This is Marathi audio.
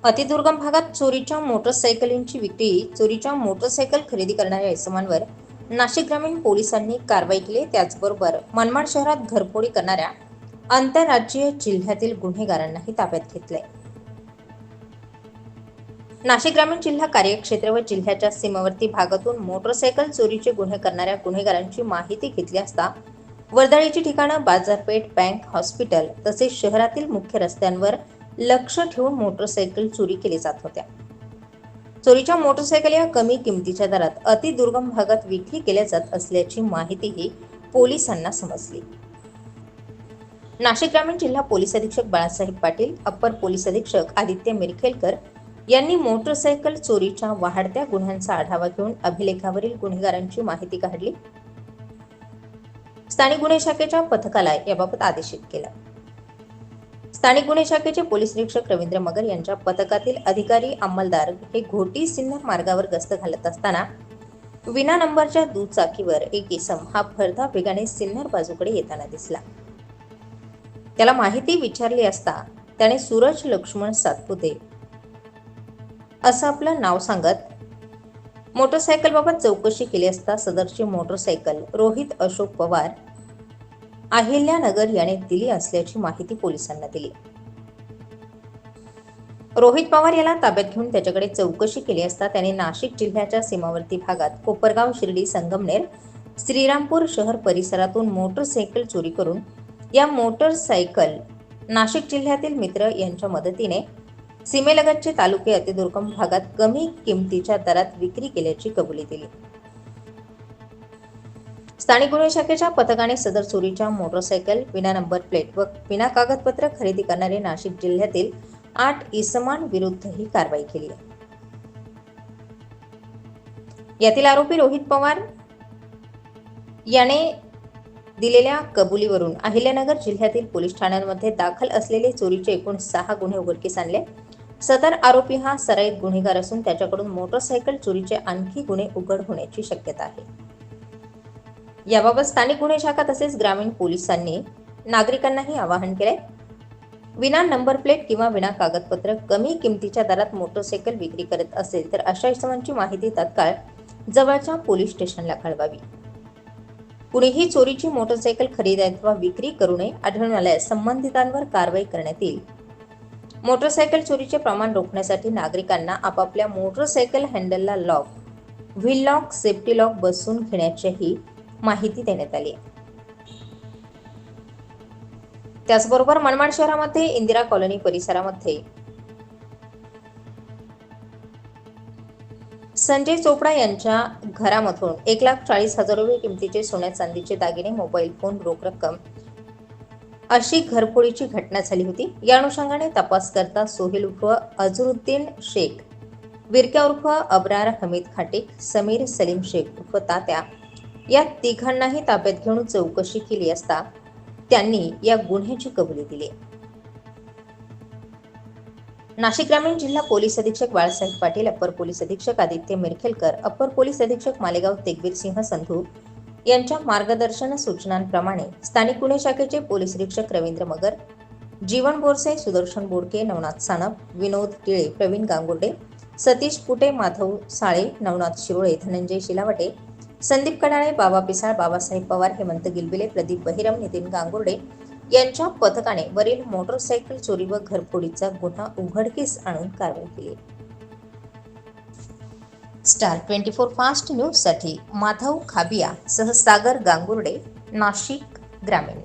अतिदुर्गम भागात चोरीच्या मोटरसायकलींची विक्री चोरीच्या मोटरसायकल खरेदी करणाऱ्या इसमांवर नाशिक ग्रामीण पोलिसांनी कारवाई केली. त्याचबरोबर मनमाड शहरात घरफोडी करणाऱ्या आंतरराज्यीय जिल्ह्यातील गुन्हेगारांनाही ताब्यात घेतले नाशिक ग्रामीण जिल्हा कार्यक्षेत्र व जिल्ह्याच्या सीमावर्ती भागातून मोटरसायकल चोरीचे गुन्हे करणाऱ्या गुन्हेगारांची माहिती घेतली असता वर्दळीची ठिकाणं बाजारपेठ बँक हॉस्पिटल तसेच शहरातील मुख्य रस्त्यांवर लक्ष ठेवून मोटरसायकल चोरी केली जात होत्या. चोरीच्या मोटरसायकल या कमी किमतीच्या दरात अतिदुर्गम भागात विक्री केल्या जात असल्याची माहितीही पोलिसांना समजली. नाशिक ग्रामीण जिल्हा पोलीस अधीक्षक बाळासाहेब पाटील अप्पर पोलीस अधीक्षक आदित्य मिरखेलकर यांनी मोटरसायकल चोरीच्या वाढत्या गुन्ह्यांचा आढावा घेऊन अभिलेखावरील गुन्हेगारांची माहिती काढली. स्थानिक गुन्हे शाखेच्या पथकाला याबाबत आदेशित केला. स्थानिक गुन्हे शाखेचे पोलीस निरीक्षक रवींद्र मगर यांच्या पथकातील अधिकारी अंमलदार हे घोटी सिन्नर मार्गावर गस्त घालत असताना विना नंबरच्या दुचाकीवर एक इसम हा भरधा वेगाने सिन्नर बाजूकडे येताना दिसला. त्याला माहिती विचारली असता त्याने सूरज लक्ष्मण सातपुते असं आपलं नाव सांगत मोटरसायकलबाबत चौकशी केली असता सदरची मोटरसायकल रोहित अशोक पवार अहिल्यानगर याने दिली असल्याची माहिती पोलिसांना दिली. रोहित पवार याला ताब्यात घेऊन त्याच्याकडे चौकशी केली असता त्याने नाशिक जिल्ह्याच्या सीमावर्ती भागात कोपरगाव शिर्डी संगमनेर श्रीरामपूर शहर परिसरातून मोटरसायकल चोरी करून या मोटरसायकल नाशिक जिल्ह्यातील मित्र यांच्या मदतीने सीमेलगतचे तालुके अतिदुर्गम भागात कमी किमतीच्या दरात विक्री केल्याची कबुली दिली. स्थानिक गुन्हे शाखेच्या पथकाने सदर चोरीच्या मोटरसायकल विना नंबर प्लेट व विना कागदपत्र खरेदी करणारे नाशिक जिल्ह्यातील आठ इसमान विरुद्ध ही कारवाई केली आहे. यातील आरोपी रोहित पवार याने दिलेल्या कबुलीवरून अहिल्यानगर जिल्ह्यातील पोलीस ठाण्यांमध्ये दाखल असलेले चोरीचे एकूण सहा गुन्हे उघडकीस आणले. सदर आरोपी हा सराईत गुन्हेगार असून त्याच्याकडून मोटरसायकल चोरीचे आणखी गुन्हे उघड होण्याची शक्यता आहे. याबाबत स्थानिक गुन्हे शाखा तसेच ग्रामीण पोलिसांनी नागरिकांनाही आवाहन केलंय. विना नंबर प्लेट किंवा विना कागदपत्र कमी किमतीच्या दरात मोटरसायकल विक्री करत असेल तर अशा इसमांची माहिती तत्काळ जवळच्या पोलीस स्टेशनला कळवावी. कुणीही चोरीची मोटरसायकल खरेदी अथवा विक्री करू नये आढळून आल्यास संबंधितांवर कारवाई करण्यात येईल. मोटरसायकल चोरीचे प्रमाण रोखण्यासाठी नागरिकांना आपापल्या motorcycle हँडलला lock wheel lock safety lock बसून घेण्याचेही माहिती देण्यात आली. त्याचबरोबर मनमाड शहरामध्ये इंदिरा कॉलनी परिसरामध्ये संजय चोपडा यांच्या घरामधून एक लाख चाळीस हजार रुपये किमतीचे सोन्या चांदीचे दागिने मोबाईल फोन रोख रक्कम अशी घरफोडीची घटना झाली होती. या अनुषंगाने तपास करता सोहेल उर्फ अझरुद्दीन शेख विरक्या उर्फ अब्रार हमीद खाटिक समीर सलीम शेख उर्फ तात्या या तिघांनाही ताब्यात घेऊन चौकशी केली असता त्यांनी या गुन्ह्याची कबुली दिली. नाशिक ग्रामीण जिल्हा पोलीस अधीक्षक बाळासाहेब पाटील अप्पर पोलीस अधीक्षक आदित्य मिरखेलकर अप्पर पोलीस अधीक्षक मालेगाव तेगवीर सिंह संधू यांच्या मार्गदर्शन सूचनांप्रमाणे स्थानिक गुन्हे शाखेचे पोलीस निरीक्षक रवींद्र मगर जीवन बोरसे सुदर्शन बोडके नवनाथ सानप विनोद टिळे प्रवीण गांगुर्डे सतीश पुटे माधव साळे नवनाथ शिरोळे धनंजय शिलावटे संदीप कडाळे बाबा पिसाळ बाबासाहेब पवार हेमंत गिलबिले प्रदीप बहिरम नितीन गांगुर्डे यांच्या पथकाने वरील मोटरसायकल चोरी व घरफोडीचा गुन्हा उघडकीस आणून कारवाई केली. स्टार ट्वेंटी फोर फास्ट न्यूजसाठी माधव खाबिया सह सागर गांगुर्डे नाशिक ग्रामीण.